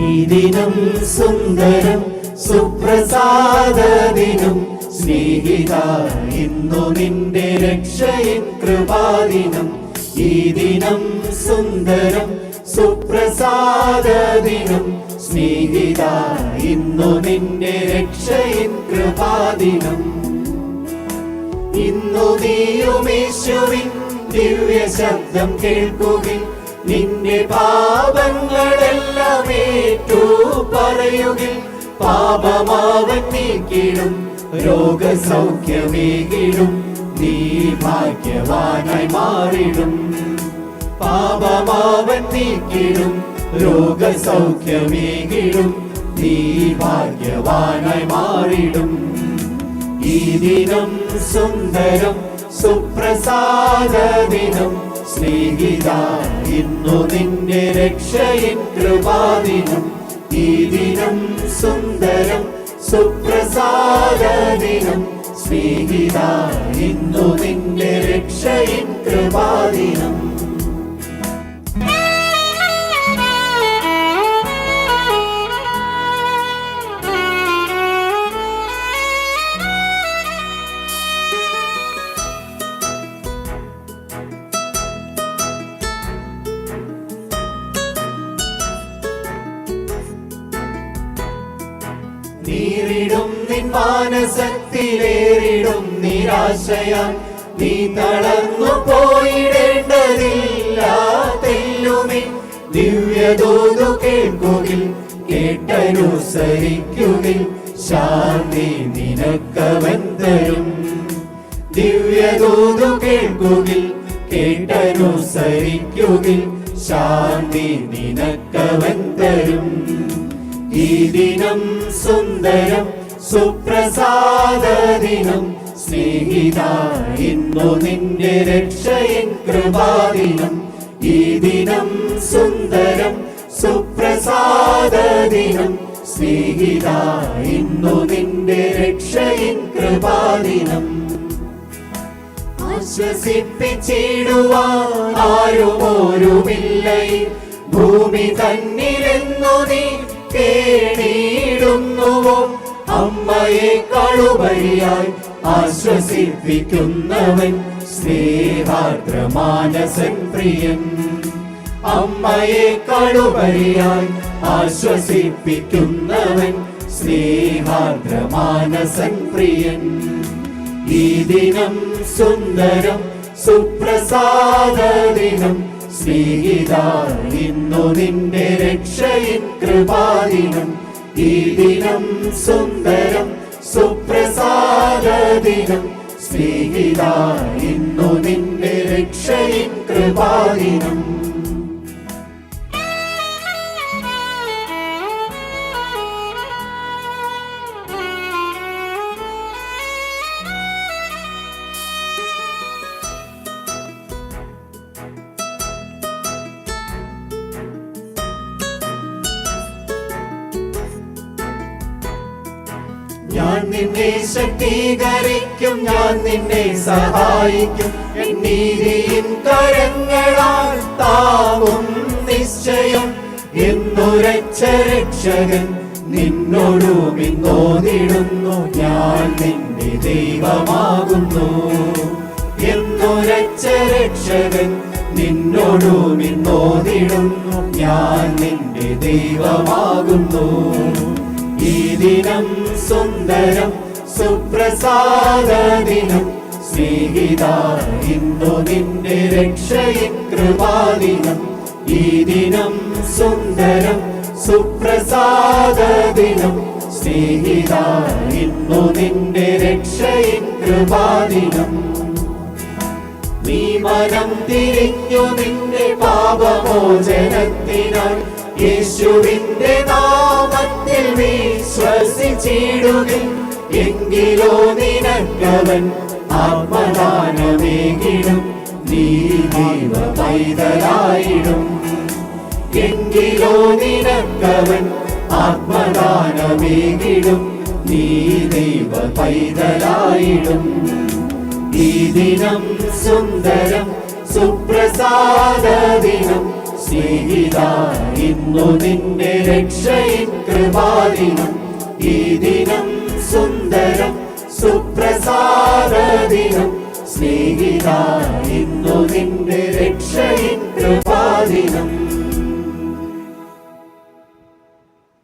ദിനം സുന്ദരം സുപ്രസാദ ദിനം സ്നേഹിത ഇന്നു നിന്റെ രക്ഷയിൻ കൃപാദിനം. ഈ ദിനം സുന്ദരം സുപ്രസാദ ദിനം സ്നേഹിത ഇന്നു നിന്റെ രക്ഷയിൻ കൃപാദിനം. ഇന്നു നീയുമേശുവിൻ ദിവ്യ ശബ്ദം കേൾക്കുകയും നിന്റെ പാപങ്ങളെല്ലാം ഏറ്റു പറയുകിൽ പാപമാവൻ നീക്കിടും രോഗസൗഖ്യമേകിടും നീ ഭാഗ്യവാനായി മാറിടും. പാപമാവൻ നീക്കിടും രോഗസൗഖ്യമേകിടും നീ ഭാഗ്യവാനായി മാറിടും. ഈ ദിനം സുന്ദരം സുപ്രസാദദിനം സ്നേഹിത ഇന്നു നിന്റെ രക്ഷയിൻ കൃപാദിനം ഈ ദിനം സുന്ദരം സുപ്രസാദദിനം സ്നേഹിത ഇന്നു നിന്റെ രക്ഷയിൻ കൃപാദിനം നീറിടും നിൻ മാനസത്തിലേറിടും നിരാശയാൽ നീ തളർന്നു പോയിടേണ്ടതില്ല തെല്ലുമി. ദിവ്യദൂതു കേൾക്കുകിൽ കേട്ടനുസരിക്കുകിൽ ശാന്തി നിനക്കവൻ തരും. ദിവ്യദൂതു കേൾക്കുകിൽ കേട്ടനുസരിക്കുകിൽ ശാന്തി നിനക്കവൻ തരും. ഈ ദിനം സുന്ദരം സുപ്രസാദ ദിനം. സ്നേഹിത ഇന്നു നിന്റെ രക്ഷയിൻ കൃപാദിനം. ഈ ദിനം സുന്ദരം സുപ്രസാദ ദിനം. സ്നേഹിത ഇന്നു നിന്റെ രക്ഷയിൻ കൃപാദിനം. ആശ്വസിപ്പിച്ചിടുവാൻ ഭൂമി തന്നിരുന്നു നീ കേണിയിടുന്നുവോ അമ്മയെ കളുപരിയായി ആശ്വസിപ്പിക്കുന്നവൻ സ്നേഹാർദ്രമാനസൻ പ്രിയൻ. അമ്മയെ കളുപരിയായി ആശ്വസിപ്പിക്കുന്നവൻ സ്നേഹാർദ്രമാനസൻ പ്രിയൻ. ഈ ദിനം സുന്ദരം സുപ്രസാദദിനം സ്നേഹിത ഇന്നു നിന്റെ രക്ഷയിൻ കൃപാദിനം. ഈ ദിനം സുന്ദരം സുപ്രസാദദിനം. സ്നേഹിത ഇന്നു നിന്റെ രക്ഷയിൻ കൃപാദിനം. ഞാൻ നിന്നെ ശക്തീകരിക്കും ഞാൻ നിന്നെ സഹായിക്കും. എൻ നീതിയിൻ കരങ്ങളാൽ താവും നിശ്ചയം. എന്നുരച്ച രക്ഷകൻ നിന്നോടു ഇന്നോതിടുന്നു ഞാൻ നിന്റെ ദൈവമാകുന്നു. എന്നുരച്ച രക്ഷകൻ നിന്നോടു ഇന്നോതിടുന്നു ഞാൻ നിന്റെ ദൈവമാകുന്നു. ഈ ദിനം സുന്ദരം സുപ്രസാദ ദിനം. സ്നേഹിത ഇന്നു നിന്റെ രക്ഷയിൻ കൃപാദിനം. ഈ ദിനം സുന്ദരം സുപ്രസാദ ദിനം. സ്നേഹിത ഇന്നു നിന്റെ രക്ഷയിൻ കൃപാദിനം. നീ മനം തിരിഞ്ഞു നിന്റെ പാപമോചനത്തിനായി യേശുവിന്റെ നാമത്തിൽ നീ ശ്വസിച്ചിടുകിൽ എങ്കിലോ നിനക്കവൻ ആത്മദാനമേകിടും. നീ ദൈവ പൈതലായിടും എങ്കിലോ നിനക്കവൻ ആത്മദാനമേകിടും. നീ ദൈവ പൈതലായിടും ഈ ദിനം സുന്ദരം സുപ്രസാദ ദിനം. സ്നേഹിത ഇന്നു നിന്റെ രക്ഷയിൻ കൃപാദിനം. ഈ ദിനം സുന്ദരം സുപ്രസാദ ദിനം. സ്നേഹിത ഇന്നു നിന്റെ